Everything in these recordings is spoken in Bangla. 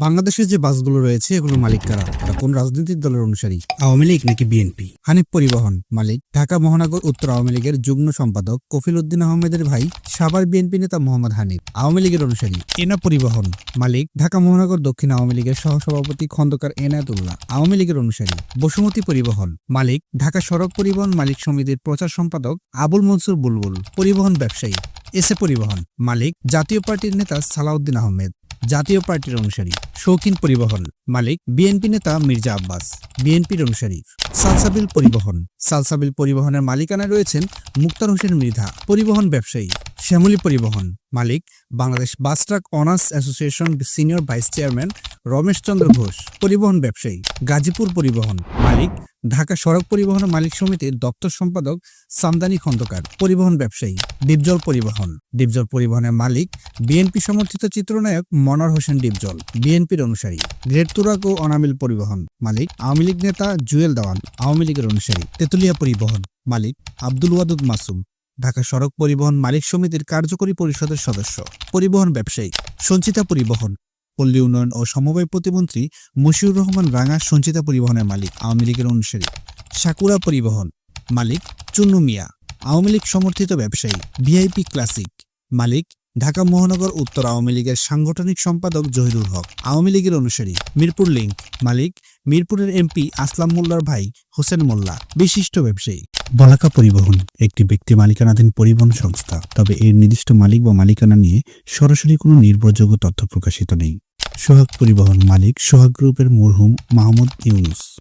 বাংলাদেশের যে বাসগুলো রয়েছে, এগুলোর মালিক কারা? তারা কোন রাজনৈতিক দলের অনুসারী? আওয়ামী লীগ নাকি বিএনপি হানিফ পরিবহন মালিক, ঢাকা মহানগর উত্তর আওয়ামী লীগের যুগ্ম সম্পাদক, কফিল উদ্দিন আহমেদের ভাই সাবার বিএনপি নেতা মোহাম্মদ হানিফ। আওয়ামী লীগের অনুসারী, এনা পরিবহন মালিক, ঢাকা মহানগর দক্ষিণ আওয়ামী লীগের সহসভাপতি খন্দকার এনায়েতুল্লাহ। আওয়ামী লীগের অনুসারী, বসুমতী পরিবহন মালিক, ঢাকা সড়ক পরিবহন মালিক সমিতির প্রচার সম্পাদক আবুল মনসুর বুলবুল। পরিবহন ব্যবসায়ী, এসে পরিবহন মালিক, জাতীয় পার্টির নেতা সালাউদ্দিন আহমেদ। জাতীয় পার্টির অনুসারী শৌখিন পরিবহন মালিক বিএনপি নেতা মির্জা আব্বাস। বিএনপির অনুসারী সালসাবিল পরিবহন। সালসাবিল পরিবহনের মালিকানায় রয়েছেন মুক্তার হোসেন মৃধা, পরিবহন ব্যবসায়ী শ্যামলী পরিবহন মালিক, Bangladesh bus truck owners association senior vice chairman Ramesh Chandra Ghosh, পরিবহন ব্যবসায়ী গাজীপুর পরিবহন মালিক ঢাকা সড়ক পরিবহন মালিক সমিতির দপ্তর সম্পাদক সামদানি খন্দকার, পরিবহন ব্যবসায়ী ডিপজল পরিবহন। ডিপজল পরিবহনের মালিক, বিএনপি সমর্থিত চিত্রনায়ক মনার হোসেন ডিপজল, বিএনপির অনুসারী, গ্রেট তুরাক ও অনামিল পরিবহন। মালিক, আওয়ামী লীগ নেতা জুয়েল দেওয়ান, আওয়ামী লীগের অনুসারী, তেতুলিয়া পরিবহন। মালিক, আব্দুল ওয়াদুদ মাসুম, ঢাকা সড়ক পরিবহন মালিক সমিতির কার্যকরী পরিষদের সদস্য, পরিবহন ব্যবসায়ী, সঞ্চিতা পরিবহন। পল্লী উন্নয়ন ও সমবায় প্রতিমন্ত্রী মশিউর রহমান রাঙা সঞ্চিতা পরিবহনের মালিক, আওয়ামী লীগের অনুসারী। সাকুরা পরিবহন মালিক চুন্নু মিয়া। আওয়ামী লীগ সমর্থিত ব্যবসায়ী ভিআইপি ক্লাসিক। মালিক ঢাকা মহানগর উত্তর আওয়ামী লীগের সাংগঠনিক সম্পাদক জহিরুল হক। আওয়ামী লীগের অনুসারী মিরপুর লিংক মালিক মিরপুরের এমপি আসলাম মোল্লার ভাই হোসেন মোল্লা। বিশিষ্ট ব্যবসায়ী। বলাকা পরিবহন একটি ব্যক্তি মালিকানাধীন পরিবহন সংস্থা। তবে এর নির্দিষ্ট মালিক বা মালিকানা নিয়ে সরাসরি কোনো নির্ভরযোগ্য তথ্য প্রকাশিত নেই। সোহাগ পরিবহন মালিক সোহাগ গ্রুপের মরহুম মাহমুদ ইউনুস।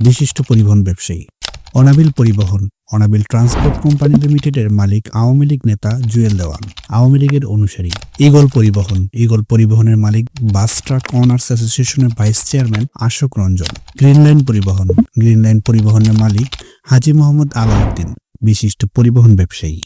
বিশিষ্ট পরিবহন ব্যবসায়ী। অনাবিল পরিবহন, অনাবিল ট্রান্সপোর্ট কোম্পানি লিমিটেডের মালিক আওয়ামী লীগ নেতা জুয়েল দেওয়ান। আওয়ামী লীগের অনুসারী। ইগল পরিবহন ইগল পরিবহনের মালিক বাস ট্রাক অনার্স অ্যাসোসিয়েশনের vice chairman Ashok Ranjan. Green Line পরিবহন গ্রিন লাইন পরিবহনের মালিক হাজি মোহাম্মদ আলাউদ্দিন বিশিষ্ট পরিবহন ব্যবসায়ী।